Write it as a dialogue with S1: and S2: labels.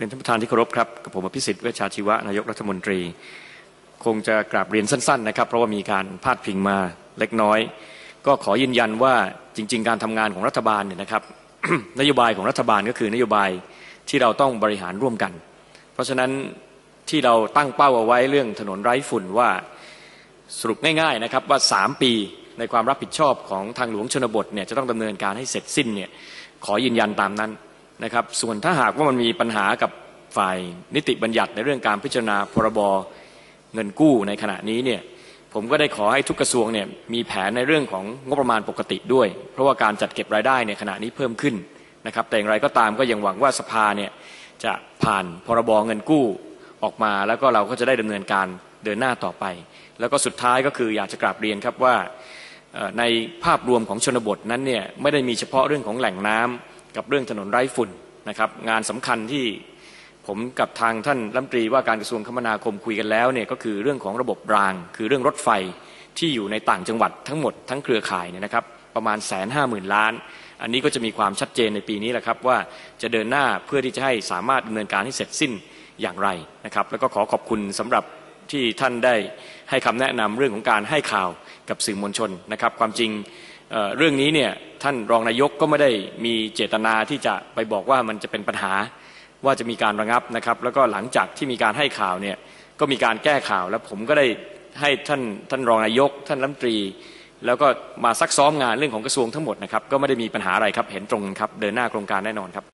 S1: เรียนท่านประธานที่เคารพครับกับผมอภิสิทธิ์เวชชาชีวะนายกรัฐมนตรี คงจะกราบเรียนสั้นๆนะครับ เพราะว่ามีการพาดพิงมาเล็กน้อย ก็ขอยืนยันว่าจริง ๆ การทำงานของรัฐบาลเนี่ยนะครับนโยบายของรัฐบาลก็คือนโยบายที่เราต้องบริหารร่วมกัน เพราะฉะนั้นที่เราตั้งเป้าเอาไว้เรื่องถนนไร้ฝุ่นว่าสรุปง่ายๆนะครับว่า 3 ปีในความรับผิดชอบของทางหลวงชนบทเนี่ยจะต้องดำเนินการให้เสร็จสิ้นเนี่ยขอยืนยันตามนั้น นะครับส่วนถ้าหากว่ามันมีปัญหากับฝ่ายนิติบัญญัติในเรื่องการพิจารณาพรบเงินกู้ในขณะนี้เนี่ยผมก็ได้ขอให้ทุกกระทรวงเนี่ยมีแผนในเรื่องของงบประมาณปกติด้วย เพราะว่าการจัดเก็บรายได้ในขณะนี้เพิ่มขึ้นนะครับแต่อย่างไรก็ตามก็ยังหวังว่าสภาเนี่ยจะผ่านพรบเงินกู้ออกมา แล้วก็เราก็จะได้ดำเนินการเดินหน้าต่อไป แล้วก็สุดท้ายก็คืออยากจะกราบเรียนครับว่าในภาพรวมของชนบทนั้นเนี่ยไม่ได้มีเฉพาะเรื่องของแหล่งน้ำ กับเรื่องถนนไร้ฝุ่นนะครับงานสำคัญที่ผมกับทางท่านรัฐมนตรีว่าการกระทรวงคมนาคมคุยกันแล้วเนี่ยก็คือเรื่องของระบบราง คือเรื่องรถไฟที่อยู่ในต่างจังหวัดทั้งหมดทั้งเครือข่ายเนี่ยนะครับประมาณแสนห้าหมื่นล้าน อันนี้ก็จะมีความชัดเจนในปีนี้แหละครับว่าจะเดินหน้าเพื่อที่จะให้สามารถดำเนินการให้เสร็จสิ้นอย่างไรนะครับแล้วก็ขอขอบคุณสำหรับที่ท่านได้ให้คำแนะนำเรื่องของการให้ข่าวกับสื่อมวลชนนะครับความจริง เรื่องนี้เนี่ยท่านรองนายกก็ไม่ได้มีเจตนาที่จะไปบอกว่ามันจะเป็นปัญหาว่าจะมีการระงับนะครับ แล้วก็หลังจากที่มีการให้ข่าวเนี่ยก็มีการแก้ข่าวแล้วผมก็ได้ให้ท่านท่านรองนายก ท่านรัฐมนตรี แล้วก็มาซักซ้อมงานเรื่องของกระทรวงทั้งหมดนะครับ ก็ไม่ได้มีปัญหาอะไรครับเห็นตรงครับ เดินหน้าโครงการแน่นอนครับ